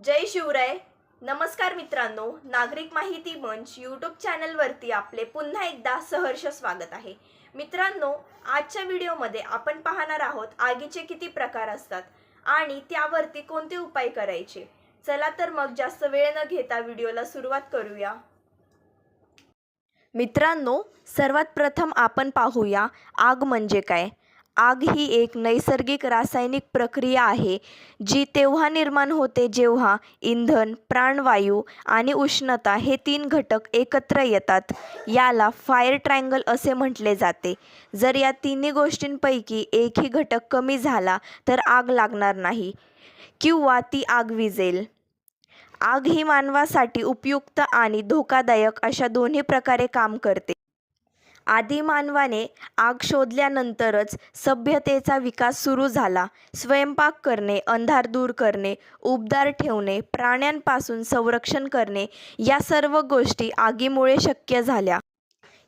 जय शिवराय. नमस्कार मित्रांनो नागरिक माहिती मंच यूट्यूब चॅनलवरती आपले पुन्हा एकदा सहर्ष स्वागत आहे. मित्रांनो आजच्या व्हिडिओमध्ये आपण पाहणार आहोत आगीचे किती प्रकार असतात आणि त्यावरती कोणते उपाय करायचे. चला तर मग जास्त वेळ न घेता व्हिडिओला सुरुवात करूया. मित्रांनो सर्वात प्रथम आपण पाहूया आग म्हणजे काय? आग ही एक नैसर्गिक रासायनिक प्रक्रिया आहे जी तेव्हा निर्माण होते जेव्हा इंधन प्राणवायू आणि उष्णता हे तीन घटक एकत्र येतात. याला फायर ट्रायंगल असे म्हटले जाते. जर या तिन्ही गोष्टींपैकी एकही घटक कमी झाला तर आग लागणार नाही किंवा ती आग विजेल. आग ही मानवासाठी उपयुक्त आणि धोकादायक अशा दोन्ही प्रकारे काम करते. आदिमानवाने आग शोधल्यानंतरच सभ्यतेचा विकास सुरू झाला. स्वयंपाक करणे अंधार दूर करणे उबदार ठेवणे प्राण्यांपासून संरक्षण करणे या सर्व गोष्टी आगीमुळे शक्य झाल्या.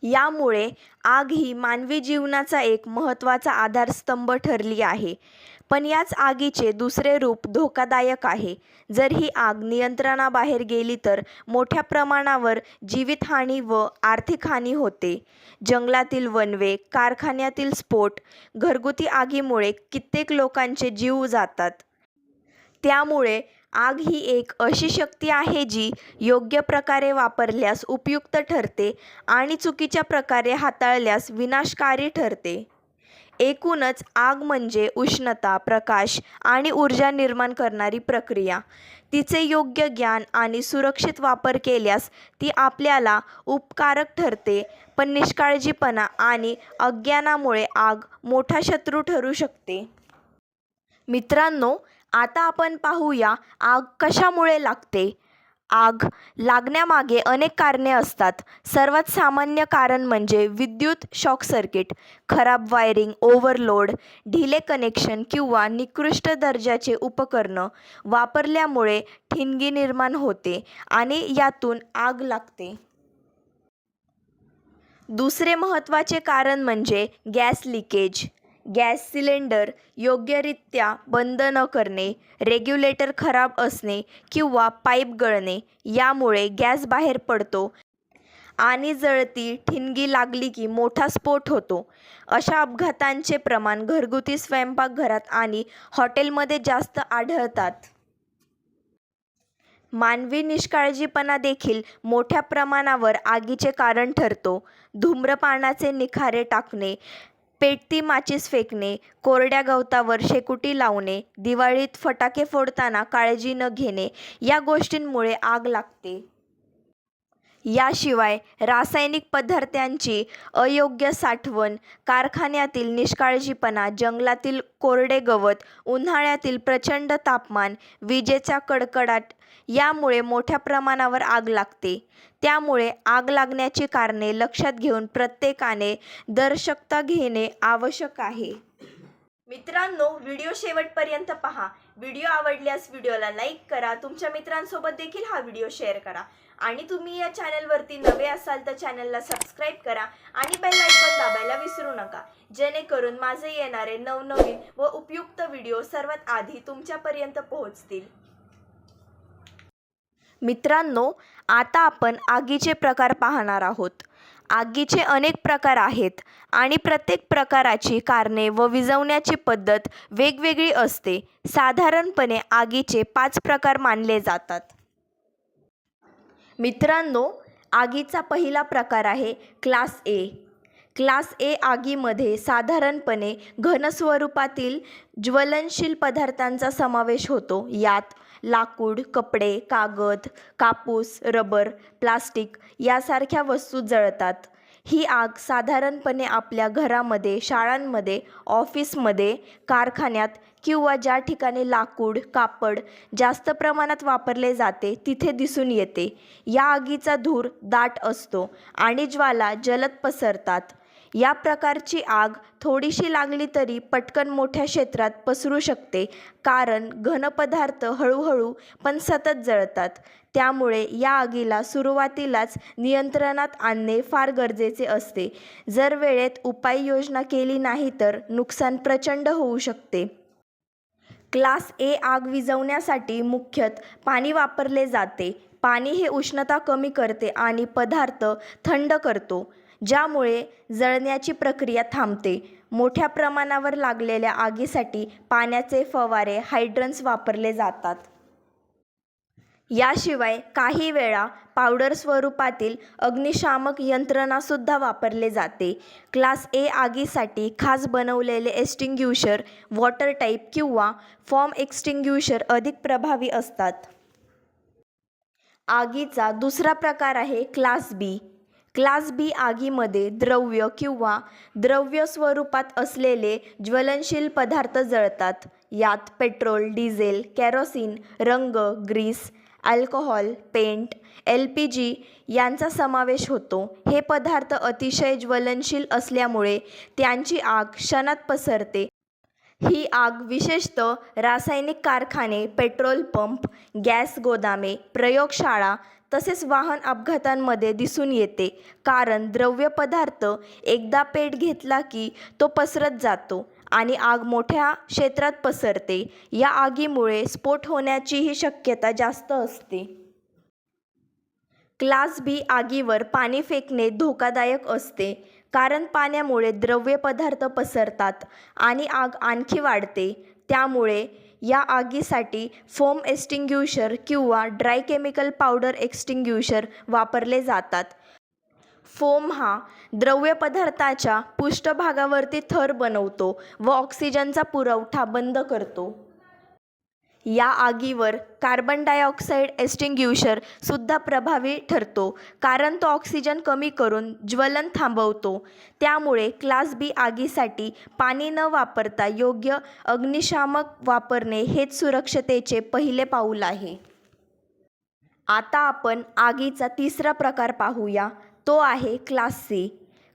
यामुळे आग ही मानवी जीवनाचा एक महत्त्वाचा आधारस्तंभ ठरली आहे. पण याच आगीचे दुसरे रूप धोकादायक आहे. जर ही आग नियंत्रणाबाहेर गेली तर मोठ्या प्रमाणावर जीवितहानी व आर्थिक हानी होते. जंगलातील वनवे कारखान्यातील स्फोट घरगुती आगीमुळे कित्येक लोकांचे जीव जातात. त्यामुळे आग ही एक अशी शक्ती आहे जी योग्य प्रकारे वापरल्यास उपयुक्त ठरते आणि चुकीच्या प्रकारे हाताळल्यास विनाशकारी ठरते. एकूणच आग म्हणजे उष्णता प्रकाश आणि ऊर्जा निर्माण करणारी प्रक्रिया. तिचे योग्य ज्ञान आणि सुरक्षित वापर केल्यास ती आपल्याला उपकारक ठरते पण निष्काळजीपणा आणि अज्ञानामुळे आग मोठा शत्रू ठरू शकते. मित्रांनो आता आपण पाहूया आग कशामुळे लागते? आग लागण्यामागे अनेक कारणे असतात. सर्वात सामान्य कारण म्हणजे विद्युत शॉक सर्किट खराब वायरिंग ओव्हरलोड ढिले कनेक्शन किंवा निकृष्ट दर्जाचे उपकरणं वापरल्यामुळे ठिणगी निर्माण होते आणि यातून आग लागते. दुसरे महत्त्वाचे कारण म्हणजे गॅस लिकेज गॅस सिलेंडर योग्यरित्या बंद न करणे रेग्युलेटर खराब असणे किंवा पाईप गळणे यामुळे गॅस बाहेर पडतो आणि जळती ठिणगी लागली की मोठा स्फोट होतो. अशा अपघातांचे प्रमाण घरगुती स्वयंपाकघरात आणि हॉटेलमध्ये जास्त आढळतात. मानवी निष्काळजीपणा देखील मोठ्या प्रमाणावर आगीचे कारण ठरतो. धूम्रपानाचे निखारे टाकणे पेटती माचीस फेकणे कोरड्या गवतावर शेकोटी लावणे दिवाळीत फटाके फोडताना काळजी न घेणे या गोष्टींमुळे आग लागते. याशिवाय रासायनिक पदार्थांची अयोग्य साठवण कारखान्यातील निष्काळजीपणा जंगलातील कोरडे गवत उन्हाळ्यातील प्रचंड तापमान विजेचा कडकडाट यामुळे मोठ्या प्रमाणावर आग लागते. त्यामुळे आग लागण्याची कारणे लक्षात घेऊन प्रत्येकाने दर्शकता घेणे आवश्यक आहे. मित्रांनो व्हिडिओ शेवटपर्यंत पहा. व्हिडिओ आवडल्यास व्हिडिओला लाईक करा. तुमच्या मित्रांसोबत देखील हा व्हिडिओ शेअर करा. आणि तुम्ही या चॅनलवरती नवे असाल तर चॅनलला सबस्क्राईब करा आणि बेल आयकॉन दाबायला विसरू नका. जेणेकरून माझे येणारे नवनवीन व उपयुक्त व्हिडिओ सर्वात आधी तुमच्यापर्यंत पोहोचतील. मित्रांनो आता आपण आगीचे प्रकार पाहणार आहोत. आगीचे अनेक प्रकार आहेत आणि प्रत्येक प्रकाराची कारणे व विझवण्याची पद्धत वेगवेगळी असते. साधारणपणे आगीचे पाच प्रकार मानले जातात. मित्रांनो आगीचा पहिला प्रकार आहे क्लास ए. क्लास ए आगीमध्ये साधारणपणे घनस्वरूपातील ज्वलनशील पदार्थांचा समावेश होतो. यात लाकूड कपडे कागद कापूस रबर प्लास्टिक यासारख्या वस्तू जळतात. ही आग साधारणपणे आपल्या घरामध्ये शाळांमध्ये ऑफिसमध्ये कारखान्यात किंवा ज्या ठिकाणी लाकूड कापड जास्त प्रमाणात वापरले जाते तिथे दिसून येते. या आगीचा धूर दाट असतो आणि ज्वाला जलद पसरतात. या प्रकारची आग थोडीशी लागली तरी पटकन मोठ्या क्षेत्रात पसरू शकते. कारण घनपदार्थ हळूहळू पण सतत जळतात. त्यामुळे या आगीला सुरुवातीलाच नियंत्रणात आणणे फार गरजेचे असते. जर वेळेत उपाययोजना केली नाही तर नुकसान प्रचंड होऊ शकते. क्लास ए आग विझवण्यासाठी मुख्यत पाणी वापरले जाते. पाणी हे उष्णता कमी करते आणि पदार्थ थंड करतो. ज्यामुळे जळण्याची प्रक्रिया थांबते. मोठ्या प्रमाणावर लागलेल्या आगीसाठी पाण्याचे फवारे हायड्रन्स वापरले जातात. याशिवाय काही वेळा पावडर स्वरूपातील अग्निशामक यंत्रणासुद्धा वापरले जाते. क्लास ए आगीसाठी खास बनवलेले एक्स्टिंग्युशर वॉटर टाईप किंवा फॉर्म एक्स्टिंग्युशर अधिक प्रभावी असतात. आगीचा दुसरा प्रकार आहे क्लास बी क्लास बी आगीमध्ये द्रव्य किंवा द्रव्य स्वरूपात असलेले ज्वलनशील पदार्थ जळतात. यात पेट्रोल डिझेल कॅरोसिन रंग grease alcohol paint L P G यांचा समावेश होतो. हे पदार्थ अतिशय ज्वलनशील असल्यामुळे त्यांची आग क्षणात पसरते. ही आग विशेषतः रासायनिक कारखाने पेट्रोल पंप गॅस गोदामे प्रयोगशाळा तसेच वाहन अपघातांमध्ये दिसून येते. कारण द्रव्य पदार्थ एकदा पेट घेतला की तो पसरत जातो आणि आग मोठ्या क्षेत्रात पसरते. या आगीमुळे स्फोट होण्याचीही शक्यता जास्त असते. क्लास बी आगीवर पाणी फेकणे धोकादायक असते. कारण पाण्यामुळे द्रव्य पदार्थ पसरतात आणि आग आणखी वाढते. त्यामुळे या आगीसाठी फोम एक्स्टिंग्युशर किंवा ड्राय केमिकल पावडर एक्स्टिंग्युशर वापरले जातात. फोम हा द्रव्य पदार्थाच्या पृष्ठभागावरती थर बनवतो व ऑक्सिजनचा पुरवठा बंद करतो. या आगीवर कार्बन डायऑक्साईड एस्टिंग्युशर सुद्धा प्रभावी ठरतो कारण तो ऑक्सिजन कमी करून ज्वलन थांबवतो. त्यामुळे क्लास बी आगीसाठी पाणी न वापरता योग्य अग्निशामक वापरणे हेच सुरक्षतेचे पहिले पाऊल आहे. आता आपण आगीचा तिसरा प्रकार पाहूया. तो आहे क्लास सी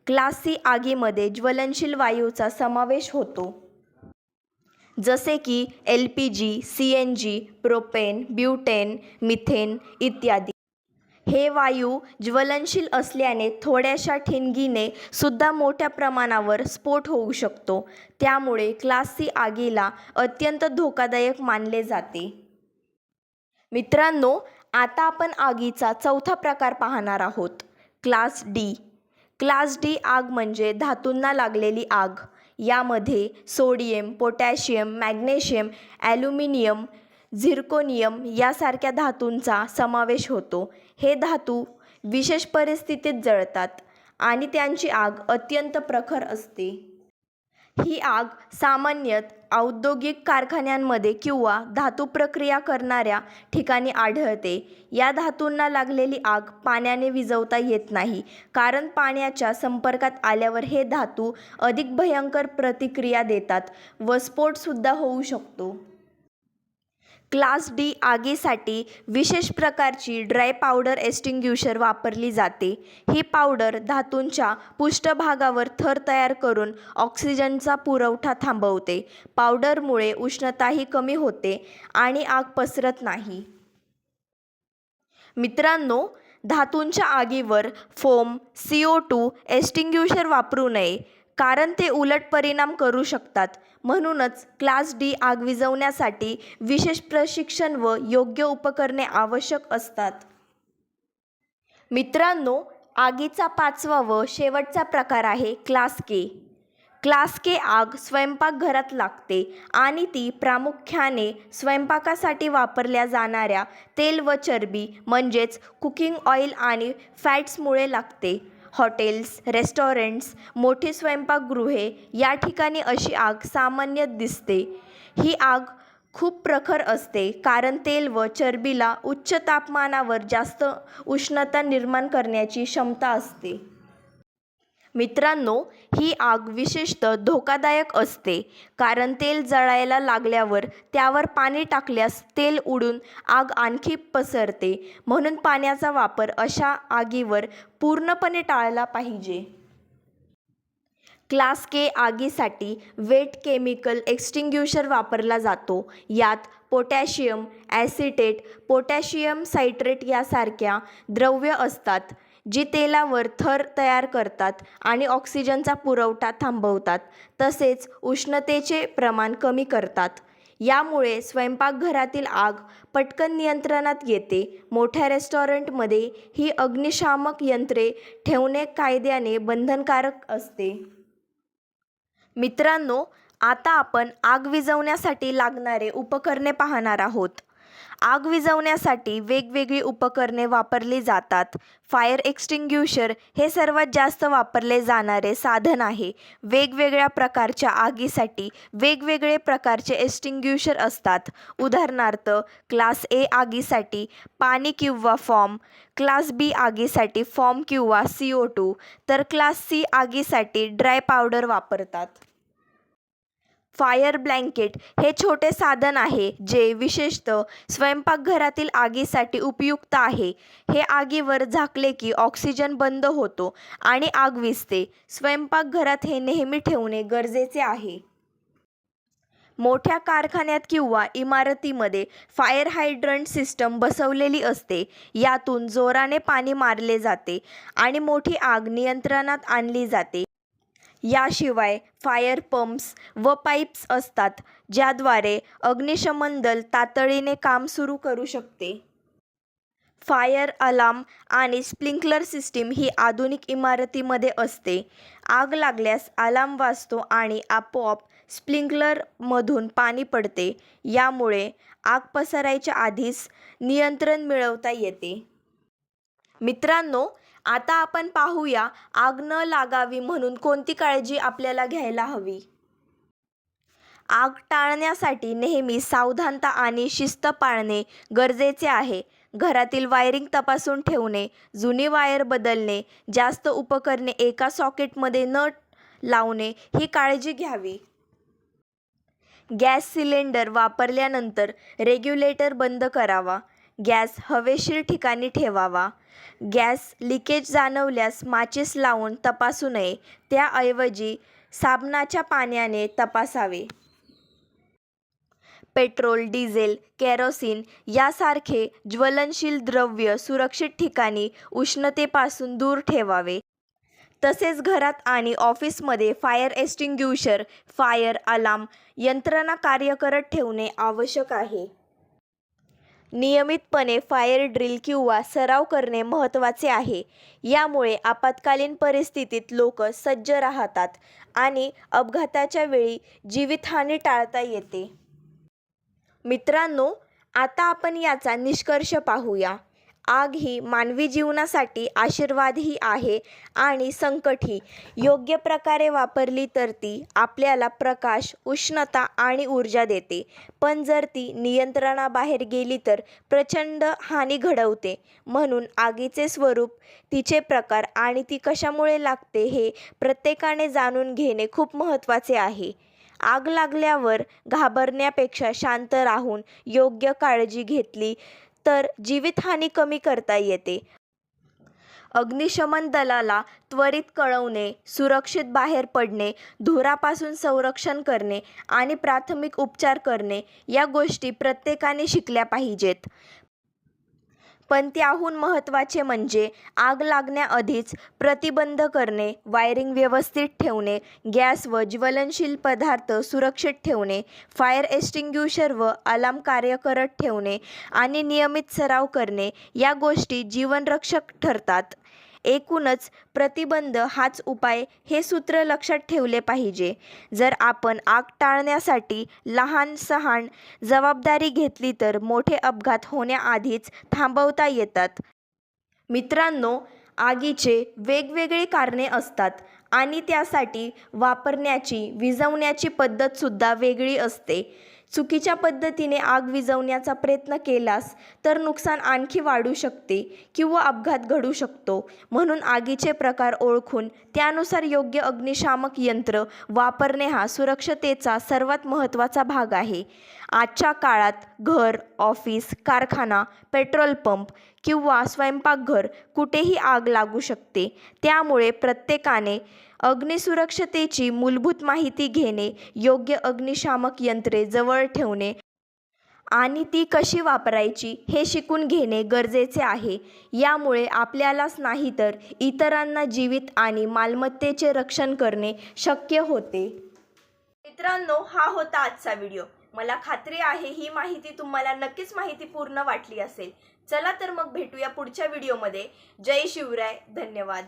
क्लास सी आगीमध्ये ज्वलनशील वायूचा समावेश होतो. जसे की L P G C N G propane butane methane इत्यादी. हे वायू ज्वलनशील असल्याने थोड्याशा ठिणगीने सुद्धा मोठ्या प्रमाणावर स्फोट होऊ शकतो. त्यामुळे क्लास सी आगीला अत्यंत धोकादायक मानले जाते. मित्रांनो आता आपण आगीचा चौथा प्रकार पाहणार आहोत. Class D. क्लास डी आग म्हणजे धातूंना लागलेली आग. यामध्ये sodium potassium magnesium aluminium zirconium यासारख्या धातूंचा समावेश होतो. हे धातू विशेष परिस्थितीत जळतात आणि त्यांची आग अत्यंत प्रखर असते. ही आग सामान्यतः औद्योगिक कारखान्यांमध्ये किंवा धातू प्रक्रिया करणाऱ्या ठिकाणी आढळते. या धातूंना लागलेली आग पाण्याने विझवता येत नाही कारण पाण्याच्या संपर्कात आल्यावर हे धातू अधिक भयंकर प्रतिक्रिया देतात व स्फोटसुद्धा होऊ शकतो. क्लास डी आगीसाठी विशेष प्रकारची ड्राय पावडर एस्टिंग्युशर वापरली जाते. ही पावडर धातूंच्या पृष्ठभागावर थर तयार करून ऑक्सिजनचा पुरवठा थांबवते. पावडरमुळे उष्णताही कमी होते आणि आग पसरत नाही. मित्रांनो धातूंच्या आगीवर foam C O two extinguisher वापरू नये. कारण ते उलट परिणाम करू शकतात. म्हणूनच क्लास डी आग विझवण्यासाठी विशेष प्रशिक्षण व योग्य उपकरणे आवश्यक असतात. मित्रांनो आगीचा पाचवा व शेवटचा प्रकार आहे क्लास के. क्लास के आग स्वयंपाकघरात लागते आणि ती प्रामुख्याने स्वयंपाकासाठी वापरल्या जाणाऱ्या तेल व चरबी म्हणजेच कुकिंग ऑइल आणि फॅट्समुळे लागते. हॉटेल्स रेस्टॉरंट्स मोठी स्वयंपाकगृहे या ठिकाणी अशी आग सामान्य दिसते. ही आग खूप प्रखर असते कारण तेल व चरबीला उच्च तापमानावर जास्त उष्णता निर्माण करण्याची क्षमता असते. मित्रांनो ही आग विशेषतः धोकादायक असते कारण तेल जळायला लागल्यावर त्यावर पाणी टाकल्यास तेल उडून आग आणखी पसरते. म्हणून पाण्याचा वापर अशा आगीवर पूर्णपणे टाळला पाहिजे. क्लास के आगीसाठी वेट केमिकल एक्स्टिंग्युशर वापरला जातो. यात पोटॅशियम ॲसिटेट पोटॅशियम सायट्रेट यासारख्या द्रव्य असतात. जी तेलावर थर तयार करतात आणि ऑक्सिजनचा पुरवठा थांबवतात तसेच उष्णतेचे प्रमाण कमी करतात. यामुळे स्वयंपाकघरातील आग पटकन नियंत्रणात येते. मोठ्या रेस्टॉरंटमध्ये ही अग्निशामक यंत्रे ठेवणे कायद्याने बंधनकारक असते. मित्रांनो आता आपण आग विझवण्यासाठी लागणारे उपकरणे पाहणार आहोत. आग विझवण्यासाठी वेगवेगळी उपकरणे वापरली जातात. फायर एक्स्टिंग्युशर हे सर्वात जास्त वापरले जाणारे साधन आहे. वेगवेगळ्या प्रकारच्या आगीसाठी वेगवेगळे प्रकारचे एक्स्टिंग्युशर असतात. उदाहरणार्थ क्लास ए आगीसाठी पाणी किंवा फॉर्म क्लास बी आगीसाठी फॉर्म किंवा सी ओ टू तर क्लास सी आगीसाठी ड्राय पावडर वापरतात. फायर ब्लँकेट हे छोटे साधन आहे जे विशेषतः स्वयंपाकघरातील आगीसाठी उपयुक्त आहे. हे आगीवर झाकले की ऑक्सिजन बंद होतो आणि आग विझते स्वयंपाकघरात हे नेहमी ठेवणे गरजेचे आहे. मोठ्या कारखान्यात किंवा इमारतीमध्ये फायर हायड्रंट सिस्टम बसवलेली असते. यातून जोराने पाणी मारले जाते आणि मोठी आग नियंत्रणात आणली जाते. याशिवाय फायर पंप्स व पाईप्स असतात ज्याद्वारे अग्निशमन दल तातडीने काम सुरू करू शकते. फायर अलार्म आणि स्प्रिंकलर सिस्टीम ही आधुनिक इमारतीमध्ये असते. आग लागल्यास अलार्म वाजतो आणि आपोआप स्प्रिंकलरमधून पाणी पडते. यामुळे आग पसरायच्या आधीच नियंत्रण मिळवता येते. मित्रांनो आता आपण पाहूया आग न लागावी म्हणून कोणती काळजी आपल्याला घ्यायला हवी? आग टाळण्यासाठी नेहमी सावधानता आणि शिस्त पाळणे गरजेचे आहे. घरातील वायरिंग तपासून ठेवणे जुनी वायर बदलणे जास्त उपकरणे एका सॉकेटमध्ये न लावणे ही काळजी घ्यावी. गॅस सिलेंडर वापरल्यानंतर रेग्युलेटर बंद करावा. गॅस हवेशीर ठिकाणी ठेवावा. गॅस लिकेज जाणवल्यास माचीस लावून तपासू नये. त्याऐवजी साबणाच्या पाण्याने तपासावे. पेट्रोल डिझेल केरोसिन यासारखे ज्वलनशील द्रव्य सुरक्षित ठिकाणी उष्णतेपासून दूर ठेवावे. तसेच घरात आणि ऑफिसमध्ये फायर एस्टिंग्युशर फायर अलार्म यंत्रणा कार्य करत ठेवणे आवश्यक आहे. नियमितपणे फायर ड्रिल किंवा सराव करणे महत्त्वाचे आहे. यामुळे आपत्कालीन परिस्थितीत लोक सज्ज राहतात आणि अपघाताच्या वेळी जीवितहानी टाळता येते. मित्रांनो आता आपण याचा निष्कर्ष पाहूया. आग ही मानवी जीवनासाठी आशीर्वादही आहे आणि संकटही योग्य प्रकारे वापरली तर ती आपल्याला प्रकाश उष्णता आणि ऊर्जा देते. पण जर ती नियंत्रणाबाहेर गेली तर प्रचंड हानी घडवते. म्हणून आगीचे स्वरूप तिचे प्रकार आणि ती कशामुळे लागते हे प्रत्येकाने जाणून घेणे खूप महत्त्वाचे आहे. आग लागल्यावर घाबरण्यापेक्षा शांत राहून योग्य काळजी घेतली तर जीवितहानी कमी करता येते. अग्निशमन दलाला त्वरित कळवणे सुरक्षित बाहेर पडणे धुरापासून संरक्षण करणे आणि प्राथमिक उपचार करणे या गोष्टी प्रत्येकाने शिकल्या पाहिजेत. पण त्याहून महत्त्वाचे म्हणजे आग लागण्याआधीच प्रतिबंध करणे वायरिंग व्यवस्थित ठेवणे गॅस व ज्वलनशील पदार्थ सुरक्षित ठेवणे फायर एक्स्टिंग्युशर व अलार्म कार्य करत ठेवणे आणि नियमित सराव करणे या गोष्टी जीवनरक्षक ठरतात. एकूणच प्रतिबंध हाच उपाय हे सूत्र लक्षात ठेवले पाहिजे. जर आपण आग टाळण्यासाठी लहान सहान जबाबदारी घेतली तर मोठे अपघात होण्याआधीच थांबवता येतात. मित्रांनो आगीचे वेगवेगळे कारणे असतात आणि त्यासाठी वापरण्याची विझवण्याची पद्धतसुद्धा वेगळी असते. चुकीच्या पद्धतीने आग विझवण्याचा प्रयत्न केलास तर नुकसान आणखी वाढू शकते किंवा अपघात घडू शकतो. म्हणून आगीचे प्रकार ओळखून त्यानुसार योग्य अग्निशामक यंत्र वापरणे हा सुरक्षतेचा सर्वात महत्त्वाचा भाग आहे. आजच्या काळात घर ऑफिस कारखाना पेट्रोल पंप किंवा स्वयंपाकघर कुठेही आग लागू शकते. त्यामुळे प्रत्येकाने अग्निसुरक्षतेची मूलभूत माहिती घेणे योग्य अग्निशामक यंत्रे जवळ ठेवणे आणि ती कशी वापरायची हे शिकून घेणे गरजेचे आहे. यामुळे आपल्यालाच नाही तर इतरांना जीवित आणि मालमत्तेचे रक्षण करणे शक्य होते. मित्रांनो हा होता आजचा व्हिडिओ. मला खात्री आहे ही माहिती तुम्हाला नक्कीच माहितीपूर्ण वाटली असेल. चला तर मग भेटूया पुढच्या व्हिडिओमध्ये. जय शिवराय. धन्यवाद.